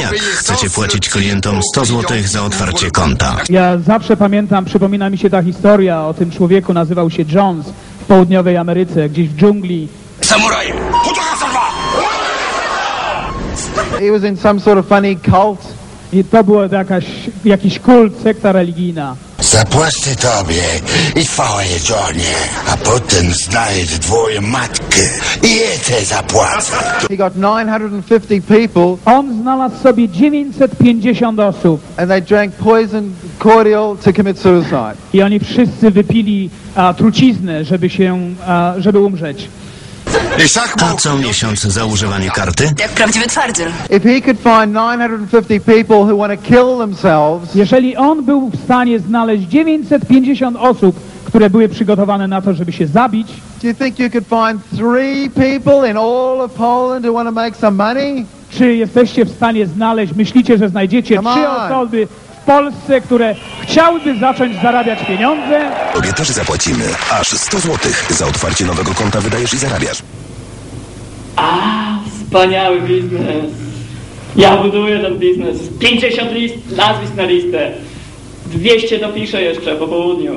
Jak chcecie płacić klientom 100 zł za otwarcie konta? Ja zawsze pamiętam, przypomina mi się ta historia o tym człowieku, nazywał się Jones w południowej Ameryce, gdzieś w dżungli. Samurajem! He was in some sort of funny cult. I to była jakaś, jakiś kult, sekta religijna. Zapłacę tobie i twoje żonie, a potem znajdę twoją matkę i jej te zapłacę. He got 950 people On znalazł sobie 950 osób and they drank poison cordial to commit suicide. i oni wszyscy wypili a, truciznę, żeby się, a, żeby umrzeć. A co miesiąc za używanie karty? Jak prawdziwy twardziel. If he could find 950 people who want to kill themselves, Jeżeli on był w stanie znaleźć 950 osób, które były przygotowane na to, żeby się zabić, do you think you could find three people in all of Poland who want to make some money? czy jesteście w stanie znaleźć, myślicie, że znajdziecie Come trzy on. osoby Polsce, które chciałyby zacząć zarabiać pieniądze? Tobie też zapłacimy. Aż 100 zł za otwarcie nowego konta wydajesz i zarabiasz. A, wspaniały biznes. Ja buduję ten biznes. 50 list, nazwisk na listę. 200 dopiszę jeszcze po południu.